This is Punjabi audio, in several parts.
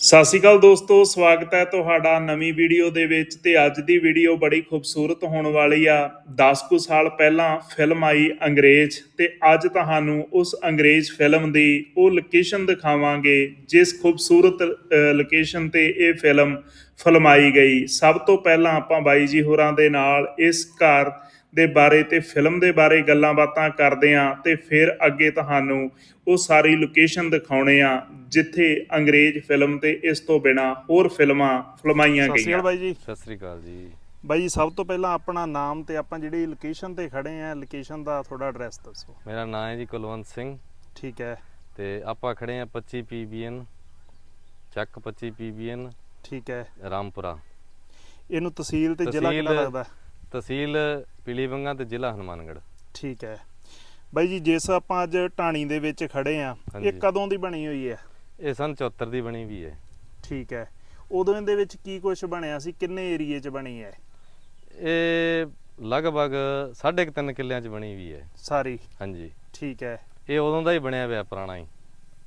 ਸਤਿ ਸ਼੍ਰੀ ਅਕਾਲ ਦੋਸਤੋ, ਸਵਾਗਤ ਹੈ ਤੁਹਾਡਾ ਨਵੀਂ ਵੀਡੀਓ ਦੇ ਵਿੱਚ ਤੇ ਅੱਜ ਦੀ ਵੀਡੀਓ ਬੜੀ ਖੂਬਸੂਰਤ ਹੋਣ ਵਾਲੀ ਆ। 10 ਕੁ ਸਾਲ ਪਹਿਲਾਂ ਫਿਲਮ ਆਈ ਅੰਗਰੇਜ਼ ਤੇ ਅੱਜ ਤੁਹਾਨੂੰ ਉਸ ਅੰਗਰੇਜ਼ ਫਿਲਮ ਦੀ ਉਹ ਲੋਕੇਸ਼ਨ ਦਿਖਾਵਾਂਗੇ, ਜਿਸ ਖੂਬਸੂਰਤ ਲੋਕੇਸ਼ਨ ਤੇ ਇਹ ਫਿਲਮ ਫਲਮਾਈ ਗਈ। ਸਭ ਤੋਂ ਪਹਿਲਾਂ ਆਪਾਂ ਬਾਈ ਜੀ ਹੋਰਾਂ ਦੇ ਨਾਲ ਇਸ ਘਰ ਦੇ ਬਾਰੇ ਤੇ ਫਿਲਮ ਦੇ ਬਾਰੇ ਗੱਲਾਂ ਬਾਤਾਂ ਕਰਦੇ ਆਂ ਤੇ ਫਿਰ ਅੱਗੇ ਤੁਹਾਨੂੰ ਉਹ ਸਾਰੀ ਲੋਕੇਸ਼ਨ ਦਿਖਾਉਣੇ ਆ ਜਿੱਥੇ ਅੰਗਰੇਜ਼ ਫਿਲਮ ਤੇ ਇਸ ਤੋਂ ਬਿਨਾ ਹੋਰ ਫਿਲਮਾਂ ਫਿਲਮਾਈਆਂ ਸਤਿ ਸ਼੍ਰੀ ਗਈਆਂ। ਅਕਾਲ ਬਾਈ ਜੀ। ਸਤਿ ਸ੍ਰੀ ਅਕਾਲ ਜੀ। ਬਾਈ ਜੀ ਸਭ ਤੋਂ ਪਹਿਲਾਂ ਆਪਣਾ ਨਾਮ ਤੇ ਆਪਾਂ ਜਿਹੜੀ ਲੋਕੇਸ਼ਨ ਤੇ ਖੜੇ ਆ ਲੋਕੇਸ਼ਨ ਦਾ ਥੋੜਾ ਐਡਰੈਸ ਦੱਸੋ। ਮੇਰਾ ਨਾਮ ਹੈ ਜੀ ਕੁਲਵੰਤ ਸਿੰਘ। ਠੀਕ ਹੈ। ਤੇ ਆਪਾਂ ਖੜੇ ਆ 25 ਪੀਬੀਐਨ ਚੱਕ 25 ਪੀਬੀਐਨ ਠੀਕ ਹੈ। ਰਾਮਪੁਰਾ। ਇਹਨੂੰ ਤਹਿਸੀਲ ਤੇ ਜ਼ਿਲ੍ਹਾ ਕਿਹੜਾ ਤਹਿਸੀਲ- ਲੱਗਦਾ? ਤਹਿਸੀਲ ਪੀਲੀਬੰਗਾ ਤੇ ਜ਼ਿਲ੍ਹਾ ਹਨੂਮਾਨਗੜ੍ਹ। ਠੀਕ ਹੈ। ਬਾਈ ਜੀ ਜਿਸ ਆਪਾਂ ਅੱਜ ਢਾਣੀ ਦੇ ਵਿੱਚ ਖੜੇ ਆ ਇਹ ਹਾਂਜੀ। ਕਦੋਂ ਦੀ ਬਣੀ ਹੋਈ ਹੈ? ਇਹ ਸਨ 74 ਦੀ ਬਣੀ ਵੀ ਹੈ। ਠੀਕ ਹੈ। ਉਦੋਂ ਇਹਦੇ ਵਿੱਚ ਕੀ ਕੁਝ ਬਣਿਆ ਸੀ? ਕਿੰਨੇ ਏਰੀਏ 'ਚ ਬਣੀ ਹੈ? ਇਹ ਲਗਭਗ 3.5 ਕਿੱਲਿਆਂ ਚ ਬਣੀ ਵੀ ਹੈ। ਸਾਰੀ? ਹਾਂਜੀ। ਠੀਕ ਹੈ। ਇਹ ਉਦੋਂ ਦਾ ਹੀ ਬਣਿਆ ਹੋਇਆ ਪੁਰਾਣਾ ਹੀ।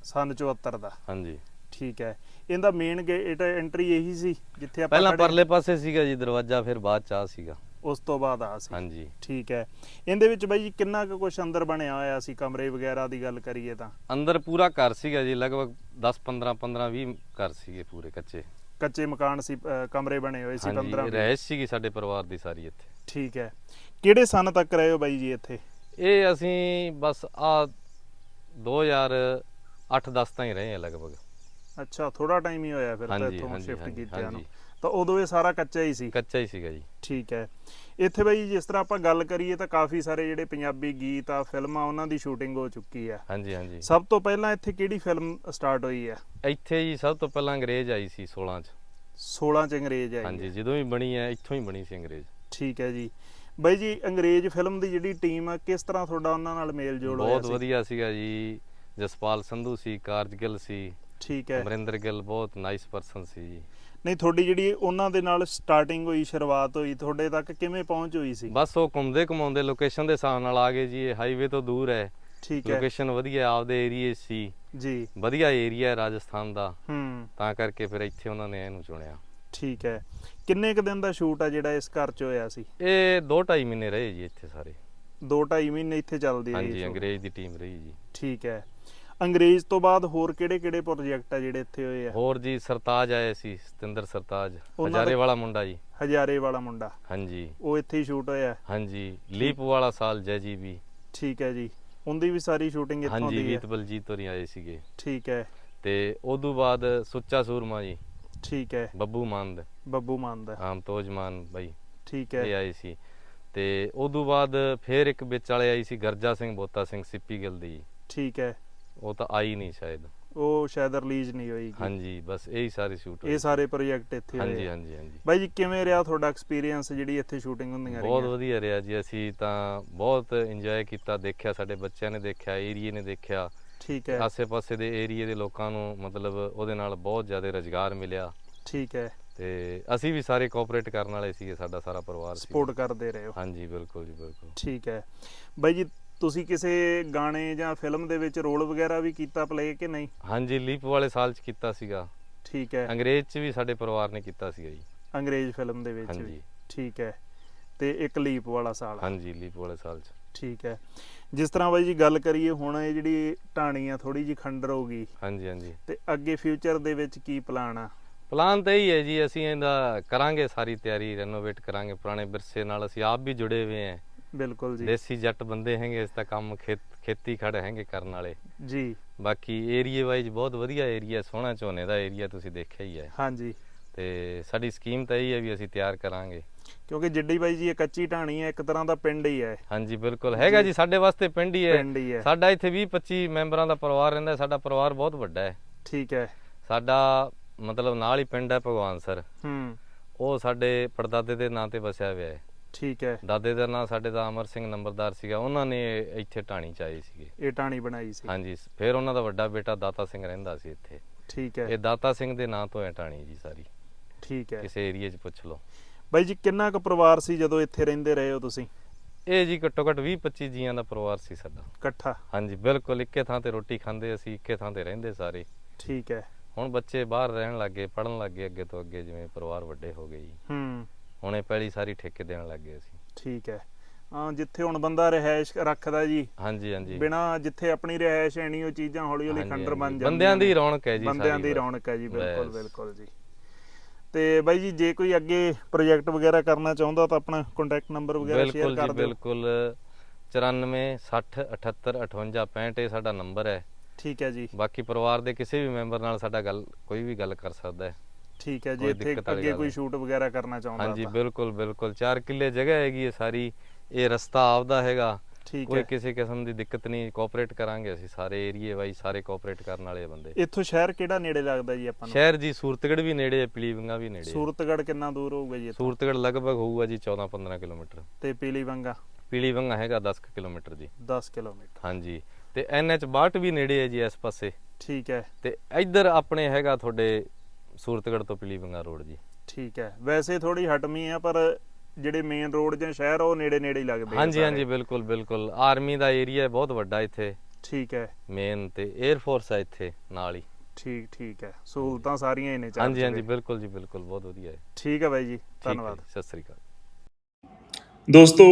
ਸਨ 74 ਦਾ? ਹਾਂਜੀ। ਠੀਕ ਹੈ। ਇਹਦਾ ਮੇਨ ਗੇਟ ਐਂਟਰੀ ਇਹੀ ਸੀ ਜਿੱਥੇ ਆਪਾਂ ਪਹਿਲਾਂ ਖੜੇ- ਪਰਲੇ ਪਾਸੇ ਸੀਗਾ ਜੀ ਦਰਵਾਜ਼ਾ ਫਿਰ ਬਾਅਦ ਚ ਆ ਸੀਗਾ। ਉਸ ਤੋਂ ਬਾਅਦ ਆ ਸੀ। ਹਾਂਜੀ। ਠੀਕ ਹੈ। ਇਹਦੇ ਵਿੱਚ ਬਾਈ ਜੀ ਕਿੰਨਾ ਕੁ ਕੁਝ ਅੰਦਰ ਬਣਿਆ ਹੋਇਆ ਸੀ? ਕਮਰੇ ਵਗੈਰਾ ਦੀ ਗੱਲ ਕਰੀਏ ਤਾਂ। ਅੰਦਰ ਪੂਰਾ ਘਰ ਸੀਗਾ ਜੀ ਲਗਭਗ 10 15 15 20 ਘਰ ਸੀਗੇ ਪੂਰੇ ਕੱਚੇ। ਕੱਚੇ ਮਕਾਨ ਸੀ ਕਮਰੇ ਬਣੇ ਹੋਏ ਸੀ 15 ਹਾਂਜੀ ਰਹਿਸ਼ ਸੀਗੀ ਸਾਡੇ ਪਰਿਵਾਰ ਦੀ ਸਾਰੀ ਇੱਥੇ। ਠੀਕ ਹੈ। ਕਿਹੜੇ ਸਨ ਤੱਕ ਰਹੇ ਹੋ ਬਾਈ ਜੀ ਇੱਥੇ? ਇਹ ਅਸੀਂ ਬਸ ਆ 2008 10 ਤਾਂ ਹੀ ਰਹੇ ਹਾਂ ਲਗਭਗ। ਅੱਛਾ ਥੋੜਾ ਟਾਈਮ ਹੀ ਹੋਇਆ ਫਿਰ ਤਾਂ ਹਾਂਜੀ ਇੱਥੋਂ ਹਾਂਜੀ ਸ਼ਿਫਟ ਹਾਂਜੀ, ਕੀਤਿਆਂ ਨੂੰ। ਹਾਂਜੀ। ਤਾਂ ਉਦੋਂ ਇਹ ਸਾਰਾ ਕੱਚਾ ਹੀ ਸੀ। ਕੱਚਾ ਹੀ ਸੀਗਾ ਜੀ। ਠੀਕ ਹੈ। ਇੱਥੇ ਬਾਈ ਜਿਸ ਤਰ੍ਹਾਂ ਆਪਾਂ ਗੱਲ ਕਰੀਏ ਤਾਂ ਕਾਫੀ ਸਾਰੇ ਜਿਹੜੇ ਪੰਜਾਬੀ ਗੀਤ ਆ ਫਿਲਮਾਂ ਉਹਨਾਂ ਦੀ ਸ਼ੂਟਿੰਗ ਹੋ ਚੁੱਕੀ ਆ ਹਾਂਜੀ ਹਾਂਜੀ। ਸਭ ਤੋਂ ਪਹਿਲਾਂ ਇੱਥੇ ਕਿਹੜੀ ਫਿਲਮ ਸਟਾਰਟ ਹੋਈ ਆ ਇੱਥੇ ਜੀ ਸਭ ਤੋਂ ਪਹਿਲਾਂ ਅੰਗਰੇਜ਼ ਆਈ ਸੀ 16 ਚ। 16 ਚ ਅੰਗਰੇਜ਼ ਆਈ ਹਾਂਜੀ ਹੈ। ਜਦੋਂ ਵੀ ਬਣੀ ਹੈ ਇੱਥੋਂ ਹੀ ਬਣੀ ਸੀ ਅੰਗਰੇਜ਼। ਠੀਕ ਹੈ ਜੀ। ਬਾਈ ਜੀ ਅੰਗਰੇਜ਼ ਫਿਲਮ ਦੀ ਜਿਹੜੀ ਟੀਮ ਆ ਕਿਸ ਤਰ੍ਹਾਂ ਤੁਹਾਡਾ ਉਹਨਾਂ ਨਾਲ ਮੇਲ ਜੋਲ ਹੋਇਆ ਬਹੁਤ ਸੀ? ਵਧੀਆ ਸੀਗਾ ਜੀ। ਜਸਪਾਲ ਸੰਧੂ ਸੀ ਕਾਰਜ ਗਿੱਲ ਸੀ। ਠੀਕ ਹੈ। ਅਮਰਿੰਦਰ ਗਿੱਲ ਬਹੁਤ ਨਾਈਸ ਪਰਸਨ ਸੀ ਜੀ। ਨਹੀਂ ਤੁਹਾਡੀ ਜਿਹੜੀ ਉਹਨਾਂ ਦੇ ਨਾਲ ਸਟਾਰਟਿੰਗ ਹੋਈ ਸ਼ੁਰੂਆਤ ਹੋਈ ਤੁਹਾਡੇ ਤੱਕ ਕਿਵੇਂ ਪਹੁੰਚ ਹੋਈ ਸੀ? ਬਸ ਉਹ ਘੁੰਮਦੇ ਘੁਮਾਉਂਦੇ ਲੋਕੇਸ਼ਨ ਦੇ ਹਿਸਾਬ ਨਾਲ ਆ ਗਏ ਜੀ ਇਹ ਹਾਈਵੇ ਤੋਂ ਦੂਰ ਹੈ। ਠੀਕ ਹੈ। ਲੋਕੇਸ਼ਨ ਵਧੀਆ ਆਪਦੇ ਏਰੀਏ ਸੀ। ਜੀ। ਵਧੀਆ ਏਰੀਆ ਹੈ ਰਾਜਸਥਾਨ ਦਾ। ਹੂੰ। ਤਾਂ ਕਰਕੇ ਫਿਰ ਇੱਥੇ ਉਹਨਾਂ ਨੇ ਇਹਨੂੰ ਚੁਣਿਆ। ਠੀਕ ਹੈ। ਕਿੰਨੇ ਕ ਦਿਨ ਦਾ ਸ਼ੂਟ ਆ ਜਿਹੜਾ ਇਸ ਘਰ 'ਚ ਹੋਇਆ ਸੀ? ਇਹ 2.5 ਮਹੀਨੇ ਰਹੇ ਜੀ ਇੱਥੇ ਸਾਰੇ। 2.5 ਮਹੀਨੇ ਇੱਥੇ ਚੱਲਦੀ ਰਹੀ ਹਾਂਜੀ। ਅੰਗਰੇਜ਼ ਦੀ ਟੀਮ ਰਹੀ ਜੀ। ਠੀਕ ਹੈ। ਅੰਗਰੇਜ਼ ਤੋਂ ਬਾਅਦ ਹੋਰ ਕਿਹੜੇ ਕਿਹੜੇ ਪ੍ਰੋਜੈਕਟ ਆ ਜਿਹੜੇ ਇੱਥੇ ਹੋਏ ਆ? ਹੋਰ ਜੀ ਸਰਤਾਜ ਆਏ ਸੀ ਸਤਿੰਦਰ ਸਰਤਾਜ ਉਹਨਾਂ ਹਜ਼ਾਰੇ ਵਾਲਾ ਮੁੰਡਾ ਜੀ। ਹਜ਼ਾਰੇ ਵਾਲਾ ਮੁੰਡਾ। ਹਾਂਜੀ। ਉਹ ਇੱਥੇ ਹੀ ਸ਼ੂਟ ਹੋਇਆ? ਹਾਂਜੀ ਲੀਪ ਵਾਲਾ ਸਾਲ ਜੈ ਜੀ ਵੀ। ਠੀਕ ਹੈ ਜੀ। ਉਹਦੀ ਵੀ ਸਾਰੀ ਸ਼ੂਟਿੰਗ ਇੱਥੋਂ ਹਾਂਜੀ ਦੀ ਹੈ? ਵੀਤ ਬਲਜੀਤ ਹੋਰੀ ਆਏ ਸੀਗੇ। ਠੀਕ ਹੈ। ਤੇ ਉਦੋਂ ਬਾਅਦ ਸੁੱਚਾ ਸੂਰਮਾ ਜੀ ਠੀਕ ਹੈ। ਬੱਬੂ ਮੰਦ। ਬੱਬੂ ਮਾਨ ਦਾ ਆਮ ਤੋਜਮਾਨ ਬਾਈ ਠੀਕ ਇਹ ਹੈ। ਆਏ ਸੀ। ਤੇ ਉਦੋਂ ਬਾਅਦ ਫੇਰ ਇੱਕ ਵਿੱਚ ਵਾਲੇ ਆਈ ਸੀ ਗਰਜਾ ਸਿੰਘ ਬੋਤਾ ਸਿੰਘ ਸਿੱਪੀ ਗਿੱਲ ਦੀ। ਠੀਕ ਹੈ। ਉਹ ਤਾਂ ਆਈ ਨਹੀਂ ਸ਼ਾਇਦ। ਉਹ ਸ਼ਾਇਦ ਰਿਲੀਜ਼ ਨਹੀਂ ਹੋਈ ਹਾਂਜੀ ਬਸ ਇਹੀ ਸਾਰੇ ਸ਼ੂਟ ਇਹ ਸਾਰੇ ਪ੍ਰੋਜੈਕਟ ਇੱਥੇ ਹੋਏ ਹਾਂਜੀ। ਹਾਂਜੀ ਹਾਂਜੀ। ਬਾਈ ਜੀ ਕਿਵੇਂ ਰਿਹਾ ਤੁਹਾਡਾ ਐਕਸਪੀਰੀਅੰਸ ਜਿਹੜੀ ਇੱਥੇ ਸ਼ੂਟਿੰਗ ਹੁੰਦੀਆਂ ਬਹੁਤ ਰਹੀਆਂ ਵਧੀਆ ਰਿਹਾ ਜੀ। ਅਸੀਂ ਤਾਂ ਬਹੁਤ ਇੰਜੋਏ ਕੀਤਾ ਦੇਖਿਆ ਸਾਡੇ ਬੱਚਿਆਂ ਨੇ ਦੇਖਿਆ ਏਰੀਏ ਨੇ ਦੇਖਿਆ। ਠੀਕ ਹੈ। ਆਸੇ-ਪਾਸੇ ਦੇ ਏਰੀਏ ਦੇ ਲੋਕਾਂ ਨੂੰ ਮਤਲਬ ਉਹਦੇ ਨਾਲ ਬਹੁਤ ਜ਼ਿਆਦਾ ਰੋਜ਼ਗਾਰ ਮਿਲਿਆ। ਠੀਕ ਹੈ। ਤੇ ਅਸੀਂ ਵੀ ਸਾਰੇ ਕੋਆਪਰੇਟ ਕਰਨ ਵਾਲੇ ਸੀਗੇ ਸਾਡਾ ਸਾਰਾ ਪਰਿਵਾਰ ਸੀ ਸਪੋਰਟ ਕਰਦੇ ਰਹੇ ਹੋ। ਹਾਂਜੀ ਬਿਲਕੁਲ ਜੀ ਬਿਲਕੁਲ। ਠੀਕ ਹੈ। ਬਾਈ ਜੀ ਤੁਸੀਂ ਕਿਸੇ ਗਾਣੇ ਜਾਂ ਫਿਲਮ ਦੇ ਵਿੱਚ ਰੋਲ ਵਗੈਰਾ ਵੀ ਕੀਤਾ ਪਲੇ ਕਿ ਨਹੀਂ? ਹਾਂਜੀ ਲੀਪ ਵਾਲੇ ਸਾਲ ਚ ਕੀਤਾ ਸੀਗਾ। ਠੀਕ ਹੈ। ਅੰਗਰੇਜ਼ ਚ ਵੀ ਸਾਡੇ ਪਰਿਵਾਰ ਨੇ ਕੀਤਾ ਸੀਗਾ ਜੀ। ਅੰਗਰੇਜ਼ ਫਿਲਮ ਦੇ ਵਿੱਚ ਹਾਂਜੀ। ਠੀਕ ਹੈ। ਤੇ ਇੱਕ ਲੀਪ ਵਾਲਾ ਸਾਲ। ਹਾਂਜੀ ਲੀਪ ਵਾਲੇ ਸਾਲ ਚ। ਠੀਕ ਹੈ। ਜਿਸ ਤਰ੍ਹਾਂ ਬਾਈ ਜੀ ਗੱਲ ਕਰੀਏ ਹੁਣ ਇਹ ਜਿਹੜੀ ਢਾਣੀ ਆ ਥੋੜੀ ਜੀ ਖੰਡਰ ਹੋ ਗਈ। ਹਾਂਜੀ ਹਾਂਜੀ। ਤੇ ਅੱਗੇ ਫਿਊਚਰ ਦੇ ਵਿੱਚ ਕੀ ਪਲਾਨ ਆ? ਪਲਾਨ ਤਾਂ ਇਹੀ ਹੈ ਜੀ ਅਸੀਂ ਇਹਦਾ ਕਰਾਂਗੇ ਸਾਰੀ ਤਿਆਰੀ ਰੈਨੋਵੇਟ ਕਰਾਂਗੇ। ਪੁਰਾਣੇ ਵਿਰਸੇ ਨਾਲ ਅਸੀਂ ਆਪ ਵੀ ਜੁੜੇ ਹੋਏ ਹਾਂ। ਬਿਲਕੁਲ ਜੀ। ਦੇਸੀ ਜੱਟ ਬੰਦੇ ਹੈਗੇ ਇਸ ਦਾ ਕੰਮ ਖੇਤ ਖੜੇ ਹੈਗੇ ਕਰਨ ਵਾਲੇ। ਜੀ। ਬਾਕੀ ਏਰੀਏ ਵਾਈਜ਼ ਬਹੁਤ ਵਧੀਆ ਏਰੀਆ ਸੋਹਣਾ ਝੋਨੇ ਦਾ ਏਰੀਆ ਤੁਸੀਂ ਦੇਖਿਆ ਹੀ ਹੈ। ਹਾਂਜੀ। ਤੇ ਸਾਡੀ ਸਕੀਮ ਤਾਂ ਇਹ ਹੈ ਵੀ ਅਸੀਂ ਤਿਆਰ ਕਰਾਂਗੇ। ਕਿਉਂਕਿ ਜਿੱਡੀ ਬਾਈ ਜੀ ਇਹ ਕੱਚੀ ਢਾਣੀ ਹੈ ਇੱਕ ਤਰ੍ਹਾਂ ਦਾ ਪਿੰਡ ਹੀ ਹੈ। ਹਾਂਜੀ ਬਿਲਕੁਲ। ਹੈਗਾ ਜੀ। ਸਾਡੇ ਵਾਸਤੇ ਪਿੰਡ ਹੀ ਹੈ। ਸਾਡਾ ਇੱਥੇ 20 25 ਮੈਂਬਰਾਂ ਦਾ ਪਰਿਵਾਰ ਰਹਿੰਦਾ। ਸਾਡਾ ਪਰਿਵਾਰ ਬਹੁਤ ਵੱਡਾ ਹੈ। ਠੀਕ ਹੈ। ਸਾਡਾ ਮਤਲਬ ਨਾਲ ਹੀ ਪਿੰਡ ਹੈ ਭਗਵਾਨ ਸਰ। ਹੂੰ। ਉਹ ਸਾਡੇ ਪੜਦਾਦੇ ਦੇ ਨਾਂ ਤੇ ਵਸਿਆ ਹੋਇਆ ਹੈ। ਠੀਕ ਹੈ। ਦਾਦੇ ਦਾ ਨਾਂ ਸਾਡੇ ਦਾ ਅਮਰ ਸਿੰਘ ਨੰਬਰਦਾਰ ਸੀਗਾ। ਉਹਨਾਂ ਨੇ ਇੱਥੇ ਢਾਣੀ ਚ ਆਏ ਸੀਗੇ। ਇਹ ਢਾਣੀ ਬਣਾਈ ਸੀ। ਹਾਂਜੀ ਫਿਰ ਉਹਨਾਂ ਦਾ ਵੱਡਾ ਬੇਟਾ ਦਾਤਾ ਸਿੰਘ ਰਹਿੰਦਾ ਸੀ ਇੱਥੇ। ਠੀਕ ਹੈ। ਇਹ ਦਾਤਾ ਸਿੰਘ ਦੇ ਨਾਂ ਤੋਂ ਹੈ ਢਾਣੀ ਜੀ ਸਾਰੀ। ਠੀਕ ਹੈ। ਕਿਸੇ ਏਰੀਆ 'ਚ ਪੁੱਛ ਲਓ। ਬਾਈ ਜੀ ਕਿੰਨਾ ਕੁ ਪਰਿਵਾਰ ਸੀ ਜਦੋਂ ਇੱਥੇ ਰਹਿੰਦੇ ਰਹੇ ਹੋ ਤੁਸੀਂ? ਇਹ ਜੀ ਘੱਟੋ ਘੱਟ 20 25 ਜੀਆਂ ਦਾ ਪਰਿਵਾਰ ਸੀ ਸਾਡਾ। ਇਕੱਠਾ? ਹਾਂਜੀ ਬਿਲਕੁਲ ਇੱਕੇ ਥਾਂ ਤੇ ਰੋਟੀ ਖਾਂਦੇ ਅਸੀਂ ਇੱਕੇ ਥਾਂ ਤੇ ਰਹਿੰਦੇ ਸਾਰੇ। ਠੀਕ ਹੈ। ਹੁਣ ਬੱਚੇ ਬਾਹਰ ਰਹਿਣ ਲੱਗੇ ਪੜਨ ਲੱਗੇ ਅੱਗੇ ਤੋਂ ਅੱਗੇ ਜਿਵੇਂ ਪਰਿਵਾਰ ਵੱਡੇ ਹੋ ਗਏ ਜੀ। ਹੂੰ। ਹੁਣੇ ਪਹਿਲੀ ਸਾਰੀ ਠੇਕੇ ਦੇਣ ਲੱਗ ਗਏ ਅਸੀਂ। ਠੀਕ ਹੈ। ਹਾਂ ਜਿੱਥੇ ਹੁਣ ਬੰਦਾ ਰਹਿائش ਰੱਖਦਾ ਜੀ। ਹਾਂਜੀ ਹਾਂਜੀ। ਬਿਨਾ ਜਿੱਥੇ ਆਪਣੀ ਰਹਿائش ਐਣੀ ਉਹ ਚੀਜ਼ਾਂ ਹੌਲੀ ਹੌਲੀ ਖੰਡਰ ਬਣ ਜਾਂਦੀਆਂ ਬੰਦਿਆਂ ਦੀ ਰੌਣਕ ਹੈ ਜੀ ਬੰਦਿਆਂ ਦੀ ਰੌਣਕ ਹੈ ਜੀ ਬਿਲਕੁਲ ਬਿਲਕੁਲ ਜੀ। ਤੇ ਬਾਈ ਜੀ ਜੇ ਕੋਈ ਅੱਗੇ ਪ੍ਰੋਜੈਕਟ ਵਗੈਰਾ ਕਰਨਾ ਚਾਹੁੰਦਾ ਤਾਂ ਆਪਣਾ ਕੰਟੈਕਟ ਨੰਬਰ ਵਗੈਰਾ ਸ਼ੇਅਰ ਕਰ ਦਿਓ। ਬਿਲਕੁਲ। ਜੀ ਬਿਲਕੁਲ 94 ਇਹ ਸਾਡਾ ਨੰਬਰ ਹੈ। ਠੀਕ ਹੈ ਜੀ। ਬਾਕੀ ਪਰਿਵਾਰ ਦੇ ਕਿਸੇ ਵੀ ਮੈਂਬਰ ਨਾਲ ਸਾਡਾ ਗੱਲ ਕੋਈ ਵੀ ਗੱਲ ਕਰ ਸਕਦਾ ਹੈ। ਠੀਕ ਹੈ ਜੀ ਇੱਥੇ ਅੱਗੇ ਕੋਈ। ਸ਼ੂਟ ਵਗੈਰਾ ਕਰਨਾ ਚਾਹੁੰਦਾ ਹਾਂਜੀ। ਬਿਲਕੁਲ ਬਿਲਕੁਲ। 4 ਕਿੱਲੇ ਜਗ੍ਹਾ ਹੈਗੀ ਹੈ ਸਾਰੀ ਇਹ ਰਸਤਾ ਆਪਦਾ ਹੈਗਾ। ਠੀਕ ਕੋਈ ਕਿਸੇ ਕਿਸਮ ਦੀ ਦਿੱਕਤ ਨਹੀਂ ਕੋਆਪਰੇਟ ਕਰਾਂਗੇ ਅਸੀਂ ਸਾਰੇ ਏਰੀਏ ਵਾਈ ਸਾਰੇ ਕੋਆਪਰੇਟ ਕਰਨ ਵਾਲੇ ਬੰਦੇ। ਇੱਥੋਂ ਸ਼ਹਿਰ ਕਿਹੜਾ ਨੇੜੇ ਲੱਗਦਾ ਜੀ ਆਪਾਂ ਨੂੰ? ਸ਼ਹਿਰ ਜੀ ਸੂਰਤਗੜ ਵੀ ਨੇੜੇ ਹੈ ਪੀਲੀਵੰਗਾ ਵੀ ਨੇੜੇ ਸੂਰਤਗੜ ਕਿੰਨਾ ਦੂਰ ਹੋਊਗਾ ਜੀ ਸੂਰਤਗੜ ਲਗਭਗ ਹੋਊਗਾ ਜੀ 14 15 ਕਿਲੋਮੀਟਰ। ਤੇ ਪੀਲੀਵੰਗਾ? ਪੀਲੀਵੰਗਾ ਹੈਗਾ 10 ਕੁ ਕਿਲੋਮੀਟਰ ਜੀ। 10 ਕਿਲੋਮੀਟਰ। ਹਾਂਜੀ। ਤੇ NH 62 ਵੀ ਨੇੜੇ ਹੈ ਜੀ ਇਸ ਪਾਸੇ। ਠੀਕ ਹੈ। ਤੇ ਇੱਧਰ ਆਪਣੇ ਹੈਗਾ ਤੁਹਾਡੇ ਸੂਰਤਗੜ ਤੋਂ ਪੀਲੀਵੰਗਾ ਰੋਡ ਜੀ। ਠੀਕ ਹੈ। ਵੈਸੇ ਥੋੜੀ ਹਟਮੀ ਆ ਪਰ ਜਿਹੜੇ ਮੇਨ ਰੋਡ ਜਾਂ ਸ਼ਹਿਰ ਆ, ਉਹ ਨੇੜੇ ਨੇੜੇ ਹੀ ਲੱਗਦੇ ਆ ਹਾਂਜੀ। ਹਾਂਜੀ ਬਿਲਕੁਲ ਬਿਲਕੁਲ। ਆਰਮੀ ਦਾ ਏਰੀਆ ਬਹੁਤ ਵੱਡਾ ਇੱਥੇ। ਠੀਕ ਹੈ। ਮੇਨ ਤੇ 에ਅਰ ਫੋਰਸ ਹੈ ਇੱਥੇ ਨਾਲ ਹੀ। ਠੀਕ ਠੀਕ ਹੈ। ਸਹੂਲਤਾਂ ਸਾਰੀਆਂ ਹੀ ਨੇ ਚਾਰ ਹਾਂਜੀ ਹਾਂਜੀ। ਬਿਲਕੁਲ ਜੀ ਬਿਲਕੁਲ। ਬਹੁਤ ਵਧੀਆ ਹੈ। ਠੀਕ ਹੈ ਬਾਈ ਜੀ ਧੰਨਵਾਦ। ਸਤਿ ਸ੍ਰੀ ਅਕਾਲ। ਦੋਸਤੋ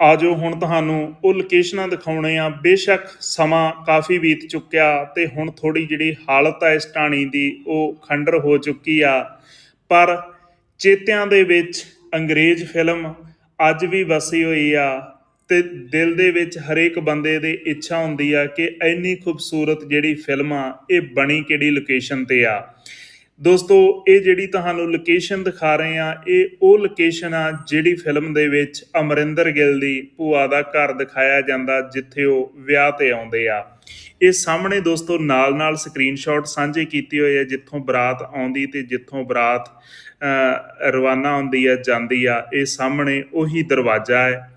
ਆਜੋ ਹੁਣ ਤੁਹਾਨੂੰ ਉਹ ਲੋਕੇਸ਼ਨਾਂ ਦਿਖਾਉਣੇ ਆ। ਬੇਸ਼ੱਕ ਸਮਾਂ ਕਾਫੀ ਬੀਤ ਚੁੱਕਿਆ ਤੇ ਹੁਣ ਥੋੜੀ ਜਿਹੜੀ ਹਾਲਤ ਆ ਇਸ ਟਾਣੀ ਦੀ, ਉਹ ਖੰਡਰ ਹੋ ਚੁੱਕੀ ਆ। ਪਰ ਚੇਤਿਆਂ ਦੇ ਵਿੱਚ ਅੰਗਰੇਜ਼ ਫਿਲਮ ਅੱਜ ਵੀ ਵਸੀ ਹੋਈ ਆ ਤੇ ਦਿਲ ਦੇ ਵਿੱਚ ਹਰੇਕ ਬੰਦੇ ਦੀ ਇੱਛਾ ਹੁੰਦੀ ਆ ਕਿ ਇੰਨੀ ਖੂਬਸੂਰਤ ਜਿਹੜੀ ਫਿਲਮ ਆ, ਇਹ ਬਣੀ ਕਿਹੜੀ ਲੋਕੇਸ਼ਨ ਤੇ ਆ। ਦੋਸਤੋ, ਇਹ ਜਿਹੜੀ ਤੁਹਾਨੂੰ ਲੋਕੇਸ਼ਨ ਦਿਖਾ ਰਹੇ ਆ ਇਹ ਉਹ ਲੋਕੇਸ਼ਨ ਆ ਜਿਹੜੀ ਫਿਲਮ ਦੇ ਵਿੱਚ ਅਮਰਿੰਦਰ ਗਿੱਲ ਦੀ ਭੂਆ ਦਾ ਘਰ ਦਿਖਾਇਆ ਜਾਂਦਾ, ਜਿੱਥੇ ਉਹ ਵਿਆਹ ਤੇ ਆਉਂਦੇ ਆ। ਇਹ ਸਾਹਮਣੇ ਦੋਸਤੋ, ਨਾਲ-ਨਾਲ ਸਕਰੀਨਸ਼ਾਟ ਸਾਂਝੇ ਕੀਤੇ ਹੋਏ ਆ, ਜਿੱਥੋਂ ਬਰਾਤ ਆਉਂਦੀ ਤੇ ਜਿੱਥੋਂ ਬਰਾਤ ਰਵਾਨਾ ਹੁੰਦੀ ਆ, ਜਾਂਦੀ ਆ। ਇਹ ਸਾਹਮਣੇ ਉਹੀ ਦਰਵਾਜ਼ਾ ਹੈ।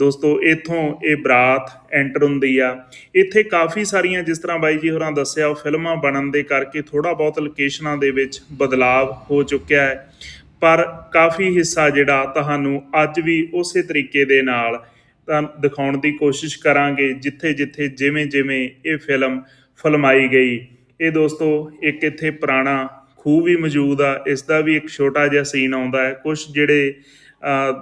ਦੋਸਤੋ, ਇੱਥੋਂ ਇਹ ਬਰਾਤ ਐਂਟਰ ਹੁੰਦੀ ਆ। ਇੱਥੇ ਕਾਫੀ ਸਾਰੀਆਂ ਜਿਸ ਤਰ੍ਹਾਂ ਬਾਈ ਜੀ ਹੋਰਾਂ ਦੱਸਿਆ, ਉਹ ਫਿਲਮਾਂ ਬਣਨ ਦੇ ਕਰਕੇ ਥੋੜਾ ਬਹੁਤ ਲੋਕੇਸ਼ਨਾਂ ਦੇ ਵਿੱਚ ਬਦਲਾਵ ਹੋ ਚੁੱਕਿਆ ਹੈ। ਪਰ ਕਾਫੀ ਹਿੱਸਾ ਜਿਹੜਾ ਤੁਹਾਨੂੰ ਅੱਜ ਵੀ ਉਸੇ ਤਰੀਕੇ ਦੇ ਨਾਲ ਤਾਂ ਦਿਖਾਉਣ ਦੀ ਕੋਸ਼ਿਸ਼ ਕਰਾਂਗੇ ਜਿੱਥੇ ਜਿੱਥੇ ਜਿਵੇਂ ਜਿਵੇਂ ਇਹ ਫਿਲਮ ਫਲਮਾਈ ਗਈ। ਇਹ ਦੋਸਤੋ, ਇੱਕ ਇੱਥੇ ਪੁਰਾਣਾ ਖੂਹ ਵੀ ਮੌਜੂਦ ਆ। ਇਸ ਦਾ ਵੀ ਇੱਕ ਛੋਟਾ ਜਿਹਾ ਸੀਨ ਆਉਂਦਾ ਹੈ। ਕੁਝ ਜਿਹੜੇ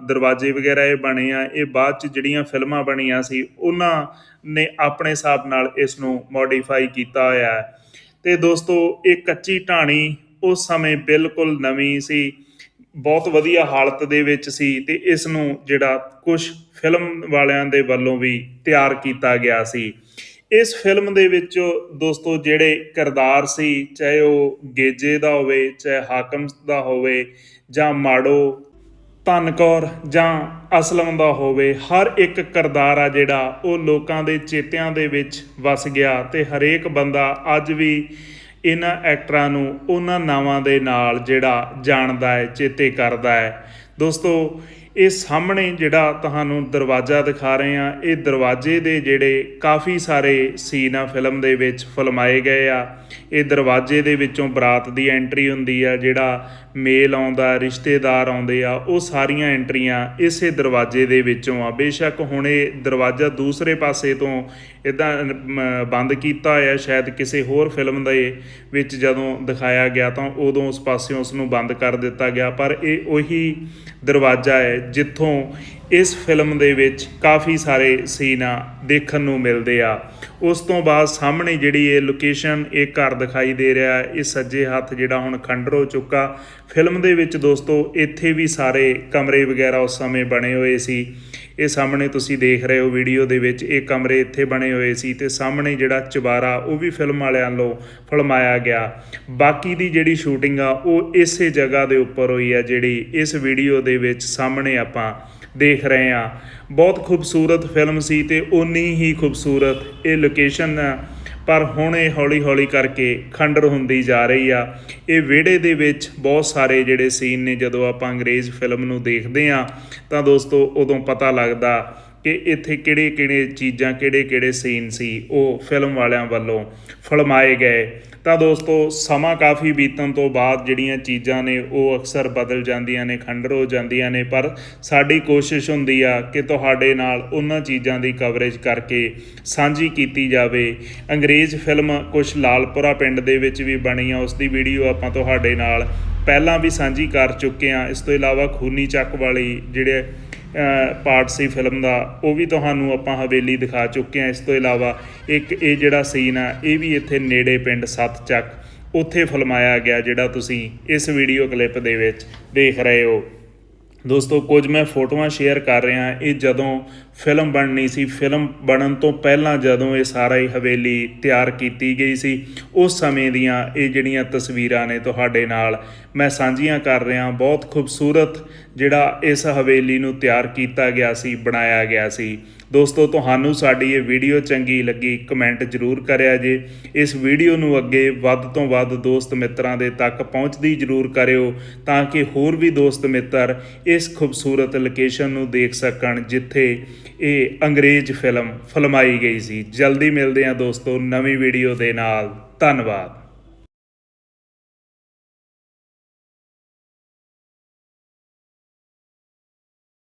ਦਰਵਾਜ਼ੇ ਵਗੈਰਾ ਇਹ ਬਣੇ ਆ, ਇਹ ਬਾਅਦ ਚ ਜਿਹੜੀਆਂ ਫਿਲਮਾਂ ਬਣੀਆਂ ਸੀ, ਉਹਨਾਂ ਨੇ ਆਪਣੇ ਹਿਸਾਬ ਨਾਲ ਇਸ ਨੂੰ ਮੋਡੀਫਾਈ ਕੀਤਾ ਹੋਇਆ ਹੈ। ਤੇ ਦੋਸਤੋ, ਇਹ ਕੱਚੀ ਢਾਣੀ ਉਸ ਸਮੇਂ ਬਿਲਕੁਲ ਨਵੀਂ ਸੀ, ਬਹੁਤ ਵਧੀਆ ਹਾਲਤ ਦੇ ਵਿੱਚ ਸੀ ਤੇ ਇਸ ਨੂੰ ਜਿਹੜਾ ਕੁਝ ਫਿਲਮ ਵਾਲਿਆਂ ਦੇ ਵੱਲੋਂ ਵੀ ਤਿਆਰ ਕੀਤਾ ਗਿਆ ਸੀ। ਇਸ ਫਿਲਮ ਦੇ ਵਿੱਚ ਦੋਸਤੋ, ਜਿਹੜੇ ਕਿਰਦਾਰ ਸੀ, ਚਾਹੇ ਉਹ ਗੇਜੇ ਦਾ ਹੋਵੇ, ਚਾਹੇ ਹਾਕਮ ਦਾ ਹੋਵੇ ਜਾਂ ਮਾੜੋ ਧਨ ਕੌਰ ਜਾਂ ਅਸਲਮ ਦਾ ਹੋਵੇ, ਹਰ ਇੱਕ ਕਿਰਦਾਰ ਆ ਜਿਹੜਾ ਉਹ ਲੋਕਾਂ ਦੇ ਚੇਤਿਆਂ ਦੇ ਵਿੱਚ ਵਸ ਗਿਆ ਤੇ ਹਰੇਕ ਬੰਦਾ ਅੱਜ ਵੀ ਇਹਨਾਂ ਐਕਟਰਾਂ ਨੂੰ ਉਹਨਾਂ ਨਾਵਾਂ ਦੇ ਨਾਲ ਜਿਹੜਾ ਜਾਣਦਾ ਹੈ, ਚੇਤੇ ਕਰਦਾ ਹੈ। ਦੋਸਤੋ ਇਹ ਸਾਹਮਣੇ ਜਿਹੜਾ ਤੁਹਾਨੂੰ ਦਰਵਾਜ਼ਾ ਦਿਖਾ ਰਹੇ ਆ ਇਹ ਦਰਵਾਜ਼ੇ ਦੇ ਜਿਹੜੇ ਕਾਫੀ ਸਾਰੇ ਸੀਨ ਆ ਫਿਲਮ ਦੇ ਵਿੱਚ ਫਲਮਾਏ ਗਏ ਆ। ਇਹ ਦਰਵਾਜ਼ੇ ਦੇ ਵਿੱਚੋਂ ਬਰਾਤ ਦੀ ਐਂਟਰੀ ਹੁੰਦੀ ਆ, ਜਿਹੜਾ ਮੇਲ ਆਉਂਦਾ, ਰਿਸ਼ਤੇਦਾਰ ਆਉਂਦੇ ਆ, ਉਹ ਸਾਰੀਆਂ ਐਂਟਰੀਆਂ ਇਸੇ ਦਰਵਾਜ਼ੇ ਦੇ ਵਿੱਚੋਂ ਆ। ਬੇਸ਼ੱਕ ਹੁਣ ਇਹ ਦਰਵਾਜ਼ਾ ਦੂਸਰੇ ਪਾਸੇ ਤੋਂ ਇਦਾਂ ਬੰਦ ਕੀਤਾ ਹੋਇਆ, ਸ਼ਾਇਦ ਕਿਸੇ ਹੋਰ ਫਿਲਮ ਦੇ ਵਿੱਚ ਜਦੋਂ ਦਿਖਾਇਆ ਗਿਆ ਤਾਂ ਉਦੋਂ ਉਸ ਪਾਸਿਓਂ ਉਸ ਨੂੰ ਬੰਦ ਕਰ ਦਿੱਤਾ ਗਿਆ। ਪਰ ਇਹ ਉਹੀ ਦਰਵਾਜ਼ਾ ਹੈ ਜਿੱਥੋਂ ਇਸ ਫਿਲਮ ਦੇ ਵਿੱਚ ਕਾਫੀ ਸਾਰੇ ਸੀਨ ਆ ਦੇਖਣ ਨੂੰ ਮਿਲਦੇ ਆ। ਉਸ ਤੋਂ ਬਾਅਦ ਸਾਹਮਣੇ ਜਿਹੜੀ ਇਹ ਲੋਕੇਸ਼ਨ ਇਹ ਘਰ ਦਿਖਾਈ ਦੇ ਰਿਹਾ ਇਹ ਸੱਜੇ ਹੱਥ ਜਿਹੜਾ ਹੁਣ ਖੰਡਰ ਹੋ ਚੁੱਕਾ। ਫਿਲਮ ਦੇ ਵਿੱਚ ਦੋਸਤੋ ਇੱਥੇ ਵੀ ਸਾਰੇ ਕਮਰੇ ਵਗੈਰਾ ਉਸ ਸਮੇਂ ਬਣੇ ਹੋਏ ਸੀ। ਇਹ ਸਾਹਮਣੇ ਤੁਸੀਂ ਦੇਖ ਰਹੇ ਹੋ ਵੀਡੀਓ ਦੇ ਵਿੱਚ ਇਹ ਕਮਰੇ ਇੱਥੇ ਬਣੇ ਹੋਏ ਸੀ ਤੇ ਸਾਹਮਣੇ ਜਿਹੜਾ ਚੁਬਾਰਾ ਉਹ ਵੀ ਫਿਲਮ ਵਾਲਿਆਂ ਵੱਲੋਂ ਫਿਲਮਾਇਆ ਗਿਆ। ਬਾਕੀ ਦੀ ਜਿਹੜੀ ਸ਼ੂਟਿੰਗ ਆ ਉਹ ਇਸੇ ਜਗ੍ਹਾ ਦੇ ਉੱਪਰ ਹੋਈ ਆ ਜਿਹੜੀ ਇਸ ਵੀਡੀਓ ਦੇ ਵਿੱਚ ਸਾਹਮਣੇ ਆਪਾਂ ਦੇਖ ਰਹੇ ਆ ਬਹੁਤ ਖੂਬਸੂਰਤ ਫਿਲਮ ਸੀ ਤੇ ਓਨੀ ਹੀ ਖੂਬਸੂਰਤ ਇਹ ਲੋਕੇਸ਼ਨ ਪਰ ਹੁਣ ਇਹ ਹੌਲੀ ਹੌਲੀ ਕਰਕੇ ਖੰਡਰ ਹੁੰਦੀ ਜਾ ਰਹੀ ਆ। ਇਹ ਵਿਹੜੇ ਦੇ ਵਿੱਚ ਬਹੁਤ ਸਾਰੇ ਜਿਹੜੇ ਸੀਨ ਨੇ ਜਦੋਂ ਆਪਾਂ ਅੰਗਰੇਜ਼ ਫਿਲਮ ਨੂੰ ਦੇਖਦੇ ਆ ਤਾਂ ਦੋਸਤੋ ਉਦੋਂ ਪਤਾ ਲੱਗਦਾ ਕਿ ਇੱਥੇ ਕਿਹੜੇ ਕਿਹੜੇ ਚੀਜ਼ਾਂ, ਕਿਹੜੇ ਕਿਹੜੇ ਸੀਨ ਸੀ, ਉਹ ਫਿਲਮ ਵਾਲਿਆਂ ਵੱਲੋਂ ਫਲਮਾਏ ਗਏ। ਤਾਂ ਦੋਸਤੋ, ਸਮਾਂ ਕਾਫੀ ਬੀਤਣ ਤੋਂ ਬਾਅਦ ਜਿਹੜੀਆਂ ਚੀਜ਼ਾਂ ਨੇ, ਉਹ ਅਕਸਰ ਬਦਲ ਜਾਂਦੀਆਂ ਨੇ, ਖੰਡਰ ਹੋ ਜਾਂਦੀਆਂ ਨੇ, ਪਰ ਸਾਡੀ ਕੋਸ਼ਿਸ਼ ਹੁੰਦੀ ਆ ਕਿ ਤੁਹਾਡੇ ਨਾਲ ਉਹਨਾਂ ਚੀਜ਼ਾਂ ਦੀ ਕਵਰੇਜ ਕਰਕੇ ਸਾਂਝੀ ਕੀਤੀ ਜਾਵੇ। ਅੰਗਰੇਜ਼ ਫਿਲਮ ਕੁਝ ਲਾਲਪੁਰਾ ਪਿੰਡ ਦੇ ਵਿੱਚ ਵੀ ਬਣੀ ਆ, ਉਸ ਦੀ ਵੀਡੀਓ ਆਪਾਂ ਤੁਹਾਡੇ ਨਾਲ ਪਹਿਲਾਂ ਵੀ ਸਾਂਝੀ ਕਰ ਚੁੱਕੇ ਆ। ਇਸ ਤੋਂ ਇਲਾਵਾ ਖੂਨੀ ਚੱਕ ਵਾਲੀ ਜਿਹੜੇ ਪਾਰਟ ਸੀ ਫਿਲਮ ਦਾ, ਉਹ ਵੀ ਤੁਹਾਨੂੰ ਆਪਾਂ ਹਵੇਲੀ ਦਿਖਾ ਚੁੱਕੇ ਹਾਂ। ਇਸ ਤੋਂ ਇਲਾਵਾ ਇੱਕ ਇਹ ਜਿਹੜਾ ਸੀਨ ਆ, ਇਹ ਵੀ ਇੱਥੇ ਨੇੜੇ ਪਿੰਡ ਸੱਤ ਚੱਕ, ਉੱਥੇ ਫਿਲਮਾਇਆ ਗਿਆ ਜਿਹੜਾ ਤੁਸੀਂ ਇਸ ਵੀਡੀਓ ਕਲਿੱਪ ਦੇ ਵਿੱਚ ਦੇਖ ਰਹੇ ਹੋ। ਦੋਸਤੋ, ਕੁਝ ਮੈਂ ਫੋਟੋਆਂ ਸ਼ੇਅਰ ਕਰ ਰਿਹਾ ਇਹ ਜਦੋਂ ਫਿਲਮ ਬਣਨੀ ਸੀ ਫਿਲਮ ਬਣਨ ਤੋਂ ਪਹਿਲਾਂ ਜਦੋਂ ਇਹ ਸਾਰਾ ਹੀ ਹਵੇਲੀ ਤਿਆਰ ਕੀਤੀ ਗਈ ਸੀ, ਉਸ ਸਮੇਂ ਦੀਆਂ ਇਹ ਜਿਹੜੀਆਂ ਤਸਵੀਰਾਂ ਨੇ ਤੁਹਾਡੇ ਨਾਲ ਮੈਂ ਸਾਂਝੀਆਂ ਕਰ ਰਿਹਾ ਬਹੁਤ ਖੂਬਸੂਰਤ ਜਿਹੜਾ ਇਸ ਹਵੇਲੀ ਨੂੰ ਤਿਆਰ ਕੀਤਾ ਗਿਆ ਸੀ, ਬਣਾਇਆ ਗਿਆ ਸੀ। ਦੋਸਤੋ, ਤੁਹਾਨੂੰ ਸਾਡੀ ਇਹ ਵੀਡੀਓ ਚੰਗੀ ਲੱਗੀ, ਕਮੈਂਟ ਜ਼ਰੂਰ ਕਰਿਆ ਜੇ। ਇਸ ਵੀਡੀਓ ਨੂੰ ਅੱਗੇ ਵੱਧ ਤੋਂ ਵੱਧ ਦੋਸਤ ਮਿੱਤਰਾਂ ਦੇ ਤੱਕ ਪਹੁੰਚਦੀ ਜ਼ਰੂਰ ਕਰਿਓ, ਤਾਂ ਕਿ ਹੋਰ ਵੀ ਦੋਸਤ ਮਿੱਤਰ ਇਸ ਖੂਬਸੂਰਤ ਲੋਕੇਸ਼ਨ ਨੂੰ ਦੇਖ ਸਕਣ, ਜਿੱਥੇ ਇਹ ਅੰਗਰੇਜ਼ ਫਿਲਮ ਫਲਮਾਈ ਗਈ ਸੀ। ਜਲਦੀ ਮਿਲਦੇ ਹਾਂ ਦੋਸਤੋ ਨਵੀਂ ਵੀਡੀਓ ਦੇ ਨਾਲ। ਧੰਨਵਾਦ।